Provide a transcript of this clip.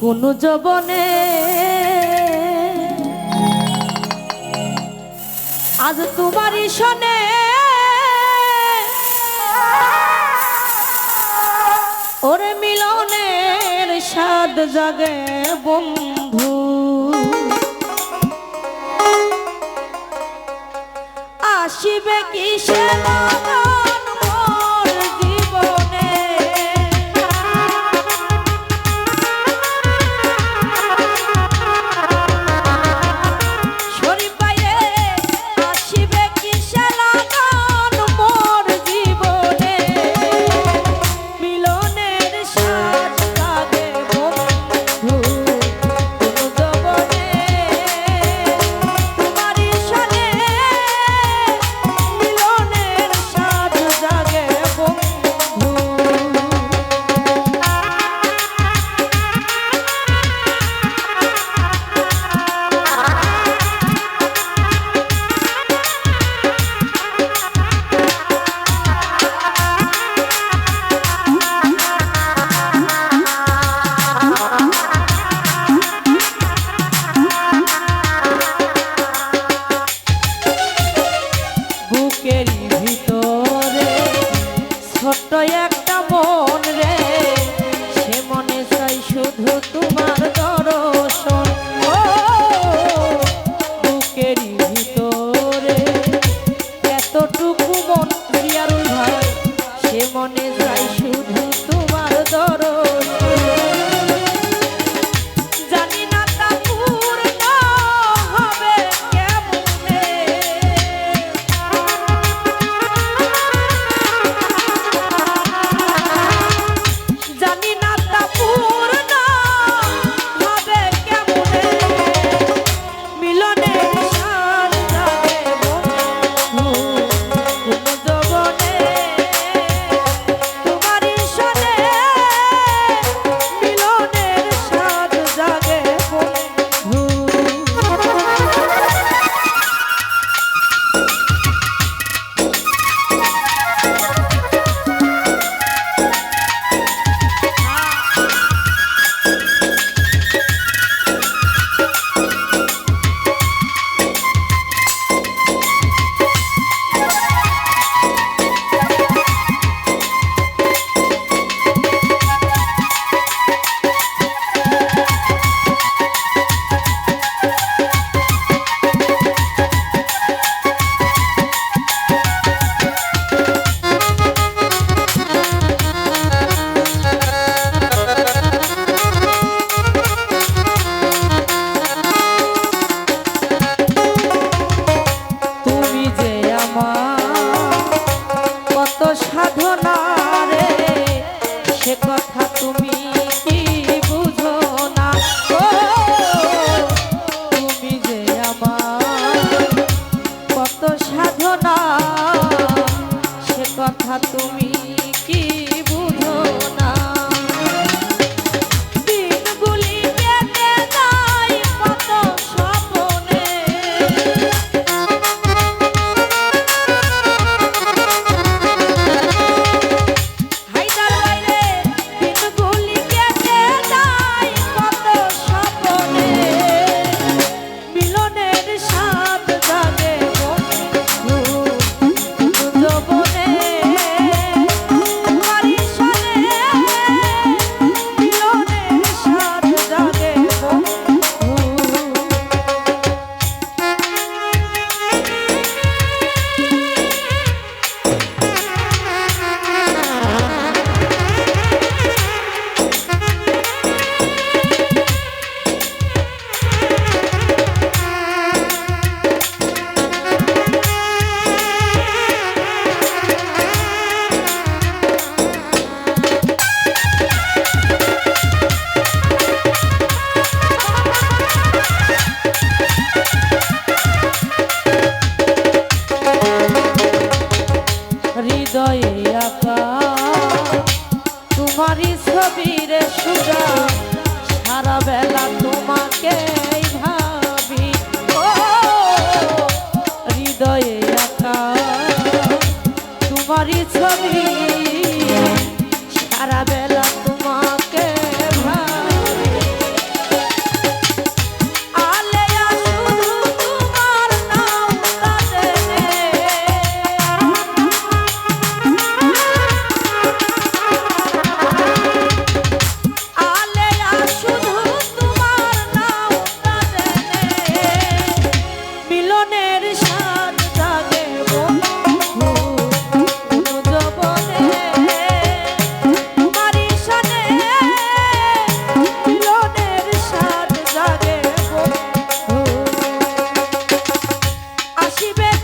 কোন জবনে? আজ তোমারই শোনে ওরে মিলনের স্বাদ জাগে বন্ধু। আসিবে কিসে না একটা মন রে? সে মনে চাই শুধু তোমার দল বেলা Keep it.